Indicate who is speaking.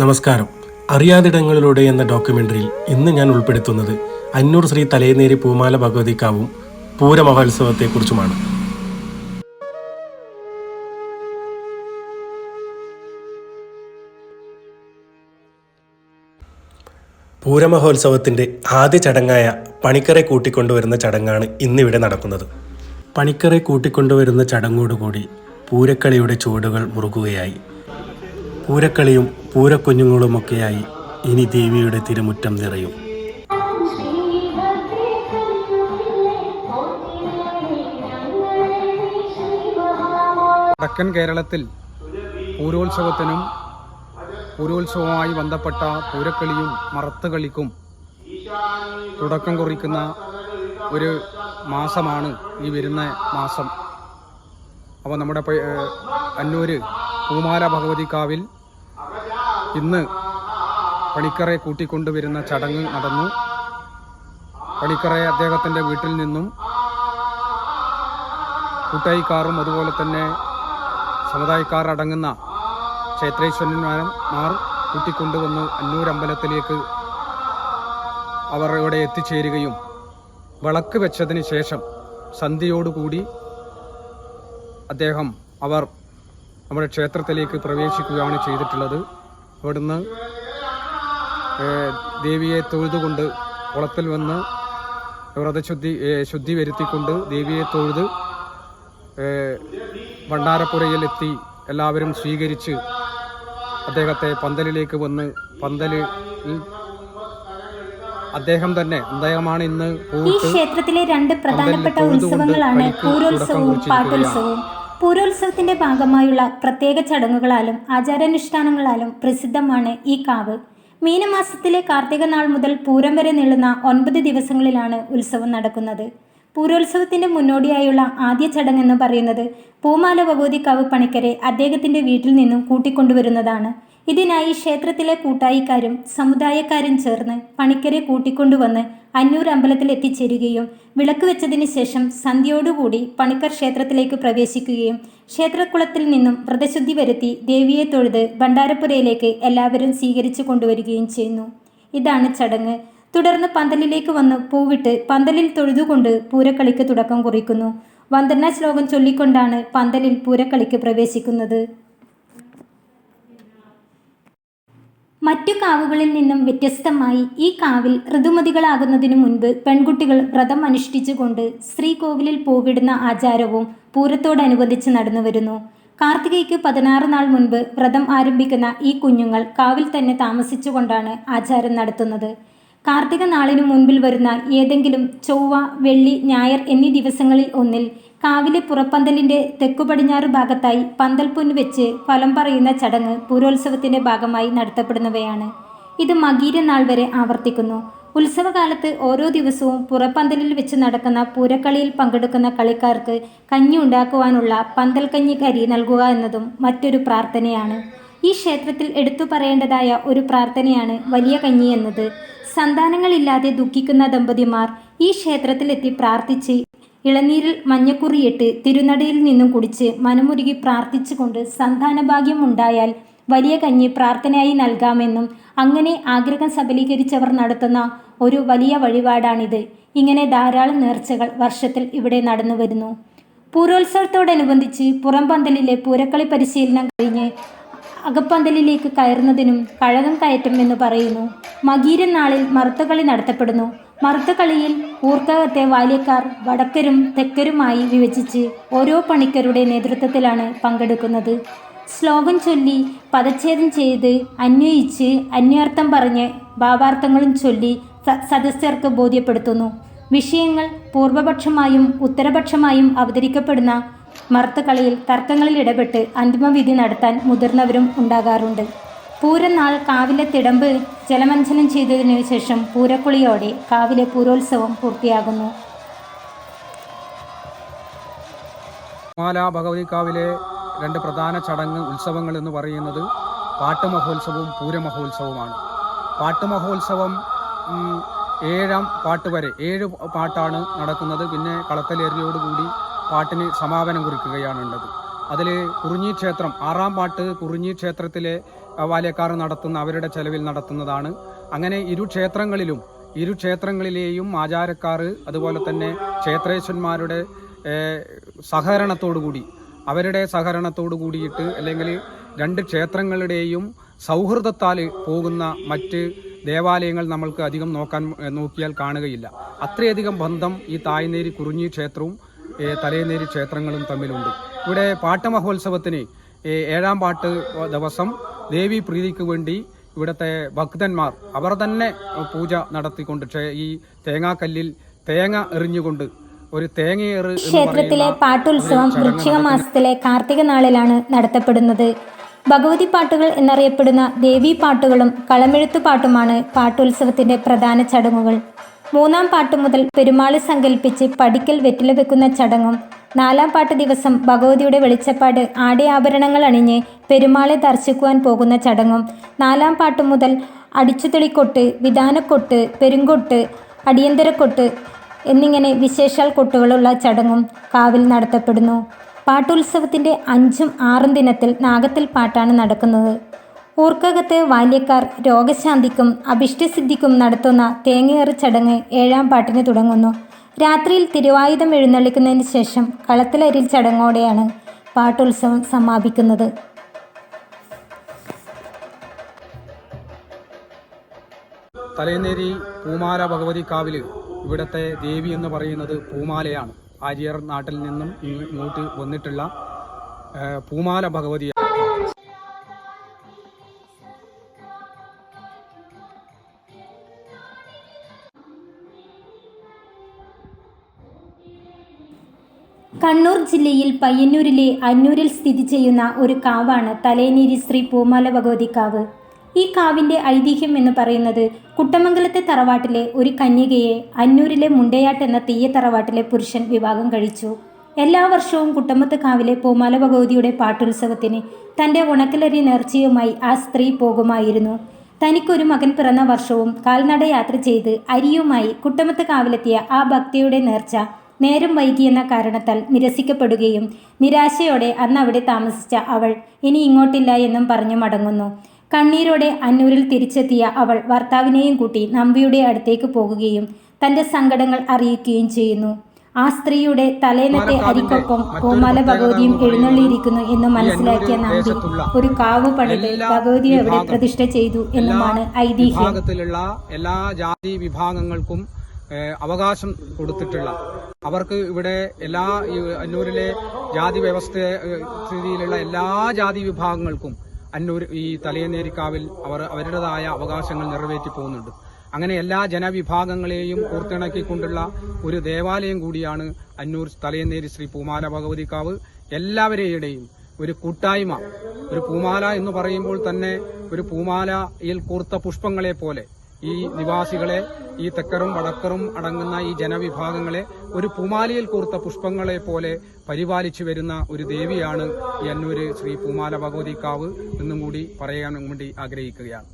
Speaker 1: നമസ്കാരം. അറിയാതിടങ്ങളിലൂടെ എന്ന ഡോക്യുമെന്ററിയിൽ ഇന്ന് ഞാൻ ഉൾപ്പെടുത്തുന്നത് അന്നൂർ ശ്രീ തലേനേരി പൂമാല ഭഗവതിക്കാവും പൂരമഹോത്സവത്തെക്കുറിച്ചുമാണ് പൂരമഹോത്സവത്തിന്റെ ആദ്യ ചടങ്ങായ പണിക്കറെ കൂട്ടിക്കൊണ്ടുവരുന്ന ചടങ്ങാണ് ഇന്നിവിടെ നടക്കുന്നത്. പണിക്കറെ കൂട്ടിക്കൊണ്ടുവരുന്ന ചടങ്ങോടുകൂടി പൂരക്കളിയുടെ ചുവടുകൾ മുറുകുകയായി. പൂരക്കളിയും പൂരക്കുഞ്ഞുങ്ങളുമൊക്കെയായി ഇനി ദേവിയുടെ തിരുമുറ്റം നിറയും.
Speaker 2: വടക്കൻ കേരളത്തിൽ പൂരോത്സവത്തിനും പൂരോത്സവവുമായി ബന്ധപ്പെട്ട പൂരക്കളിയും മറത്തുകളിക്കും തുടക്കം കുറിക്കുന്ന ഒരു മാസമാണ് ഈ വരുന്ന മാസം. അപ്പോൾ നമ്മുടെ അന്നൂർ പൂമാല ഭഗവതിക്കാവിൽ ഇന്ന് പണിക്കറെ കൂട്ടിക്കൊണ്ടുവരുന്ന ചടങ്ങ് നടന്നു. പണിക്കറെ അദ്ദേഹത്തിന്റെ വീട്ടിൽ നിന്നും കൂട്ടായിക്കാറും അതുപോലെ തന്നെ സമുദായക്കാർ അടങ്ങുന്ന ക്ഷേത്രേശ്വരന്മാർ കൂട്ടിക്കൊണ്ടുവന്ന്. അന്നൂരമ്പലത്തിലേക്ക് അവർ ഇവിടെ എത്തിച്ചേരുകയും വിളക്ക് വെച്ചതിന് ശേഷം സന്ധ്യയോടുകൂടി അദ്ദേഹം അവർ നമ്മുടെ ക്ഷേത്രത്തിലേക്ക് പ്രവേശിക്കുകയാണ് ചെയ്തിട്ടുള്ളത്. അവിടുന്ന് ദേവിയെ തൊഴുതുകൊണ്ട് കുളത്തിൽ വന്ന് വ്രതശുദ്ധി ശുദ്ധി വരുത്തിക്കൊണ്ട് ദേവിയെ തൊഴുത് ഭണ്ഡാരപ്പുരയിലെത്തി എല്ലാവരും സ്വീകരിച്ച് അദ്ദേഹത്തെ പന്തലിലേക്ക് വന്ന് പന്തലിൽ അദ്ദേഹം തന്നെ അദ്ദേഹമാണ് ഇന്ന്
Speaker 3: ഈ ക്ഷേത്രത്തിലെ രണ്ട് പ്രധാനപ്പെട്ട ഉത്സവങ്ങളാണ് പൂരോത്സവവും പാട്ടുത്സവവും. പൂരോത്സവത്തിന്റെ ഭാഗമായുള്ള പ്രത്യേക ചടങ്ങുകളാലും ആചാരാനുഷ്ഠാനങ്ങളാലും പ്രസിദ്ധമാണ് ഈ കാവ്. മീനമാസത്തിലെ കാർത്തിക നാൾ മുതൽ പൂരം വരെ നീളുന്ന ഒൻപത് ദിവസങ്ങളിലാണ് ഉത്സവം നടക്കുന്നത്. പൂരോത്സവത്തിന്റെ മുന്നോടിയായുള്ള ആദ്യ ചടങ്ങെന്ന് പറയുന്നത് പൂമാല ഭഗവതി കാവ് പണിക്കരെ അദ്ദേഹത്തിന്റെ വീട്ടിൽ നിന്നും കൂട്ടിക്കൊണ്ടുവരുന്നതാണ്. ഇതിനായി ക്ഷേത്രത്തിലെ കൂട്ടായിക്കാരും സമുദായക്കാരും ചേർന്ന് പണിക്കരെ കൂട്ടിക്കൊണ്ടുവന്ന് അന്നൂർ അമ്പലത്തിൽ എത്തിച്ചേരുകയും വിളക്ക് വെച്ചതിന് ശേഷം സന്ധ്യയോടുകൂടി പണിക്കർ ക്ഷേത്രത്തിലേക്ക് പ്രവേശിക്കുകയും ക്ഷേത്രക്കുളത്തിൽ നിന്നും വ്രതശുദ്ധി വരുത്തി ദേവിയെ തൊഴുത് ഭണ്ഡാരപ്പുരയിലേക്ക് എല്ലാവരും സ്വീകരിച്ചു കൊണ്ടുവരികയും ചെയ്യുന്നു. ഇതാണ് ചടങ്ങ്. തുടർന്ന് പന്തലിലേക്ക് വന്ന് പൂവിട്ട് പന്തലിൽ തൊഴുതുകൊണ്ട് പൂരക്കളിക്ക് തുടക്കം കുറിക്കുന്നു. വന്ദന ശ്ലോകം ചൊല്ലിക്കൊണ്ടാണ് പന്തലിൽ പൂരക്കളിക്ക് പ്രവേശിക്കുന്നത്. മറ്റു കാവുകളിൽ നിന്നും വ്യത്യസ്തമായി ഈ കാവിൽ ഋതുമതികളാകുന്നതിനു മുൻപ് പെൺകുട്ടികൾ വ്രതം അനുഷ്ഠിച്ചുകൊണ്ട് ശ്രീകോവിലിൽ പൂവിടുന്ന ആചാരവും പൂരത്തോടനുബന്ധിച്ച് നടന്നു വരുന്നു. കാർത്തികയ്ക്ക് പതിനാറ് നാൾ മുൻപ് വ്രതം ആരംഭിക്കുന്ന ഈ കുഞ്ഞുങ്ങൾ കാവിൽ തന്നെ താമസിച്ചുകൊണ്ടാണ് ആചാരം നടത്തുന്നത്. കാർത്തിക നാളിനു മുൻപിൽ വരുന്ന ഏതെങ്കിലും ചൊവ്വ വെള്ളി ഞായർ എന്നീ ദിവസങ്ങളിൽ ഒന്നിൽ കാവിലെ പുറപ്പന്തലിന്റെ തെക്കുപടിഞ്ഞാറ് ഭാഗത്തായി പന്തൽപ്പൊന്ന് വെച്ച് ഫലം പറയുന്ന ചടങ്ങ് പൂരോത്സവത്തിന്റെ ഭാഗമായി നടത്തപ്പെടുന്നവയാണ്. ഇത് മകീര നാൾ വരെ ആവർത്തിക്കുന്നു. ഉത്സവകാലത്ത് ഓരോ ദിവസവും പുറപ്പന്തലിൽ വെച്ച് നടക്കുന്ന പൂരക്കളിയിൽ പങ്കെടുക്കുന്ന കളിക്കാർക്ക് കഞ്ഞി ഉണ്ടാക്കുവാനുള്ള പന്തൽ കഞ്ഞി കരി നൽകുക എന്നതും മറ്റൊരു പ്രാർത്ഥനയാണ്. ഈ ക്ഷേത്രത്തിൽ എടുത്തു പറയേണ്ടതായ ഒരു പ്രാർത്ഥനയാണ് വലിയ കഞ്ഞി എന്നത്. സന്താനങ്ങളില്ലാതെ ദുഃഖിക്കുന്ന ദമ്പതിമാർ ഈ ക്ഷേത്രത്തിലെത്തി പ്രാർത്ഥിച്ച് ഇളനീരിൽ മഞ്ഞക്കുറിയിട്ട് തിരുനടയിൽ നിന്നും കുടിച്ച് മനമുരുകി പ്രാർത്ഥിച്ചുകൊണ്ട് സന്താനഭാഗ്യം ഉണ്ടായാൽ വലിയ കഞ്ഞി പ്രാർത്ഥനയായി നൽകാമെന്നും അങ്ങനെ ആഗ്രഹം സബലീകരിച്ചവർ നടത്തുന്ന ഒരു വലിയ വഴിപാടാണിത്. ഇങ്ങനെ ധാരാളം നേർച്ചകൾ വർഷത്തിൽ ഇവിടെ നടന്നു വരുന്നു. പൂരോത്സവത്തോടനുബന്ധിച്ച് പുറംപന്തലിലെ പൂരക്കളി പരിശീലനം കഴിഞ്ഞ് അകപ്പന്തലിലേക്ക് കയറുന്നതിനും കഴകം കയറ്റം എന്ന് പറയുന്നു. മകീരൻ നാളിൽ മറുത്തകളി നടത്തപ്പെടുന്നു. മറുത്തകളിയിൽ ഊർക്കകത്തെ ബാല്യക്കാർ വടക്കരും തെക്കരുമായി വിഭജിച്ച് ഓരോ പണിക്കരുടെ നേതൃത്വത്തിലാണ് പങ്കെടുക്കുന്നത്. ശ്ലോകം ചൊല്ലി പദച്ഛേദം ചെയ്ത് അന്വയിച്ച് അന്വർത്ഥം പറഞ്ഞ് ഭാവാർത്ഥങ്ങളും ചൊല്ലി സദസ്യർക്ക് ബോധ്യപ്പെടുത്തുന്നു. വിഷയങ്ങൾ പൂർവപക്ഷമായും ഉത്തരപക്ഷമായും അവതരിക്കപ്പെടുന്ന മർത്തകളിയിൽ തർക്കങ്ങളിൽ ഇടപെട്ട് അന്തിമവിധി നടത്താൻ മുതിർന്നവരും ഉണ്ടാകാറുണ്ട്. പൂരനാൾ കാവിലെ തിടമ്പ് ജലമഞ്ജനം ചെയ്തതിനു ശേഷം പൂരക്കുളിയോടെ കാവിലെ പൂരോത്സവം പൂർത്തിയാകുന്നു.
Speaker 2: മാല ഭഗവതിക്കാവിലെ രണ്ട് പ്രധാന ചടങ്ങ് ഉത്സവങ്ങൾ എന്ന് പറയുന്നത് പാട്ടുമഹോത്സവവും പൂരമഹോത്സവവുമാണ്. പാട്ടുമഹോത്സവം ഏഴാം പാട്ട് വരെ ഏഴ് പാട്ടാണ് നടക്കുന്നത്. പിന്നെ കളത്തലേറിയോടുകൂടി പാട്ടിന് സമാപനം കുറിക്കുകയാണ് ഉള്ളത്. അതിൽ കുറിഞ്ഞി ക്ഷേത്രം ആറാം പാട്ട് കുറിഞ്ഞി ക്ഷേത്രത്തിലെ വാലേക്കാർ നടത്തുന്ന അവരുടെ ചെലവിൽ നടത്തുന്നതാണ്. അങ്ങനെ ഇരു ക്ഷേത്രങ്ങളിലും ഇരു ക്ഷേത്രങ്ങളിലെയും ആചാരക്കാർ അതുപോലെ തന്നെ ക്ഷേത്രേശ്വന്മാരുടെ സഹകരണത്തോടുകൂടി അവരുടെ സഹകരണത്തോടു കൂടിയിട്ട് അല്ലെങ്കിൽ രണ്ട് ക്ഷേത്രങ്ങളുടെയും സൗഹൃദത്താൽ പോകുന്ന മറ്റ് ദേവാലയങ്ങൾ നമ്മൾക്ക് അധികം നോക്കാൻ നോക്കിയാൽ കാണുകയില്ല. അത്രയധികം ബന്ധം ഈ തായ്നേരി കുറിഞ്ഞി ക്ഷേത്രവും തലേനേരി ക്ഷേത്രങ്ങളും തമ്മിലുണ്ട്. ഇവിടെ പാട്ടമഹോത്സവത്തിന് മഹോത്സവത്തിന് ഏഴാം പാട്ട് ദിവസം ദേവി പ്രീതിക്ക് വേണ്ടി ഇവിടുത്തെ ഭക്തന്മാർ അവർ തന്നെ പൂജ നടത്തിക്കൊണ്ട് ഈ തേങ്ങാക്കല്ലിൽ തേങ്ങ എറിഞ്ഞുകൊണ്ട് ഒരു തേങ്ങയേറ്
Speaker 3: ക്ഷേത്രത്തിലെ പാട്ടുത്സവം
Speaker 2: വൃക്ഷിക
Speaker 3: വൃശ്ചിക മാസത്തിലെ കാർത്തിക നാളിലാണ് നടത്തപ്പെടുന്നത്. ഭഗവതി പാട്ടുകൾ എന്നറിയപ്പെടുന്ന ദേവി പാട്ടുകളും കളമെഴുത്തു പാട്ടുമാണ് പാട്ടുത്സവത്തിന്റെ പ്രധാന ചടങ്ങുകൾ. മൂന്നാം പാട്ട് മുതൽ പെരുമാൾ സങ്കല്പിച്ച് പടിക്കൽ വെറ്റില വെക്കുന്ന ചടങ്ങും നാലാം പാട്ട് ദിവസം ഭഗവതിയുടെ വെളിച്ചപ്പാട് ആടയാഭരണങ്ങൾ അണിഞ്ഞ് പെരുമാളെ ദർശിക്കുവാൻ പോകുന്ന ചടങ്ങും നാലാം പാട്ട് മുതൽ അടിച്ചുതെളിക്കൊട്ട് വിധാനക്കൊട്ട് പെരുങ്കൊട്ട് അടിയന്തരക്കൊട്ട് എന്നിങ്ങനെ വിശേഷാൽ കൊട്ടുകളുള്ള ചടങ്ങും കാവിൽ നടത്തപ്പെടുന്നു. പാട്ടുത്സവത്തിന്റെ അഞ്ചും ആറും ദിനത്തിൽ നാഗത്തിൽ പാട്ടാണ് നടക്കുന്നത്. ഊർക്കകത്ത് ബാല്യക്കാർ രോഗശാന്തിക്കും അഭിഷ്ടസിദ്ധിക്കും നടത്തുന്ന തേങ്ങയേറ് ചടങ്ങ് ഏഴാം പാട്ടിന് തുടങ്ങുന്നു. രാത്രിയിൽ തിരുവായുധം എഴുന്നള്ളിക്കുന്നതിന് ശേഷം കളത്തിലരിൽ ചടങ്ങോടെയാണ് പാട്ടുത്സവം സമാപിക്കുന്നത്.
Speaker 2: തലേനേരി പൂമാല ഭഗവതി കാവിൽ ഇവിടത്തെ ദേവി എന്ന് പറയുന്നത് പൂമാലയാണ്. ആര്യർ നാട്ടിൽ നിന്നും ഇങ്ങോട്ട് വന്നിട്ടുള്ള പൂമാല ഭഗവതി
Speaker 3: കണ്ണൂർ ജില്ലയിൽ പയ്യന്നൂരിലെ അന്നൂരിൽ സ്ഥിതി ചെയ്യുന്ന ഒരു കാവാണ് തലേനീരി ശ്രീ പൂമാല ഭഗവതി കാവ്. ഈ കാവിന്റെ ഐതിഹ്യം എന്ന് പറയുന്നത് കുട്ടമംഗലത്തെ തറവാട്ടിലെ ഒരു കന്യകയെ അന്നൂരിലെ മുണ്ടയാട്ട് എന്ന തീയ തറവാട്ടിലെ പുരുഷൻ വിവാഹം കഴിച്ചു. എല്ലാ വർഷവും കുട്ടമത്ത് കാവിലെ പൂമാല ഭഗവതിയുടെ പാട്ടുത്സവത്തിന് തന്റെ ഉണക്കലരി നേർച്ചയുമായി ആ സ്ത്രീ പോകുമായിരുന്നു. തനിക്കൊരു മകൻ പിറന്ന വർഷവും കാൽനട യാത്ര ചെയ്ത് അരിയുമായി കുട്ടമത്ത് കാവിലെത്തിയ ആ ഭക്തിയുടെ നേർച്ച നേരം വൈകിയെന്ന കാരണത്താൽ നിരസിക്കപ്പെടുകയും നിരാശയോടെ അന്ന് അവിടെ താമസിച്ച അവൾ ഇനി ഇങ്ങോട്ടില്ല എന്നും പറഞ്ഞു മടങ്ങുന്നു. കണ്ണീരോടെ അന്നൂരിൽ തിരിച്ചെത്തിയ അവൾ ഭർത്താവിനെയും കൂട്ടി നമ്പിയുടെ അടുത്തേക്ക് പോകുകയും തന്റെ സങ്കടങ്ങൾ അറിയിക്കുകയും ചെയ്യുന്നു. ആ സ്ത്രീയുടെ തലേന്നത്തെ അരിക്കൊപ്പം കോമാല ഭഗവതിയും എഴുന്നള്ളിയിരിക്കുന്നു എന്ന് മനസ്സിലാക്കിയ നമ്പി ഒരു കാവ് പണിത് ഭഗവതിയെ അവിടെ പ്രതിഷ്ഠ ചെയ്തു എന്നുമാണ് ഐതിഹ്യം.
Speaker 2: എല്ലാ ജാതി വിഭാഗങ്ങൾക്കും അവകാശം കൊടുത്തിട്ടുള്ള. അവർക്ക് ഇവിടെ എല്ലാ അന്നൂരിലെ ജാതി വ്യവസ്ഥ സ്ഥിതിയിലുള്ള എല്ലാ ജാതി വിഭാഗങ്ങൾക്കും അന്നൂർ ഈ തലയനേരിക്കാവിൽ അവർ അവരുടേതായ അവകാശങ്ങൾ നിറവേറ്റി പോകുന്നുണ്ട്. അങ്ങനെ എല്ലാ ജനവിഭാഗങ്ങളെയും പൂർത്തിണക്കിക്കൊണ്ടുള്ള ഒരു ദേവാലയം കൂടിയാണ് അന്നൂർ തലയനേരി ശ്രീ പൂമാല ഭഗവതിക്കാവ്. എല്ലാവരെയുടെയും ഒരു കൂട്ടായ്മ ഒരു പൂമാല എന്ന് പറയുമ്പോൾ തന്നെ ഒരു പൂമാലയിൽ കൂർത്ത പുഷ്പങ്ങളെ പോലെ ഈ നിവാസികളെ ഈ തെക്കറും വടക്കറും അടങ്ങുന്ന ഈ ജനവിഭാഗങ്ങളെ ഒരു പൂമാലയിൽ കൂർത്ത പുഷ്പങ്ങളെ പോലെ പരിപാലിച്ചു വരുന്ന ഒരു ദേവിയാണ് ഈ അന്നൂര് ശ്രീ പൂമാല ഭഗവതിക്കാവ് എന്നും കൂടി പറയാൻ വേണ്ടി ആഗ്രഹിക്കുകയാണ്.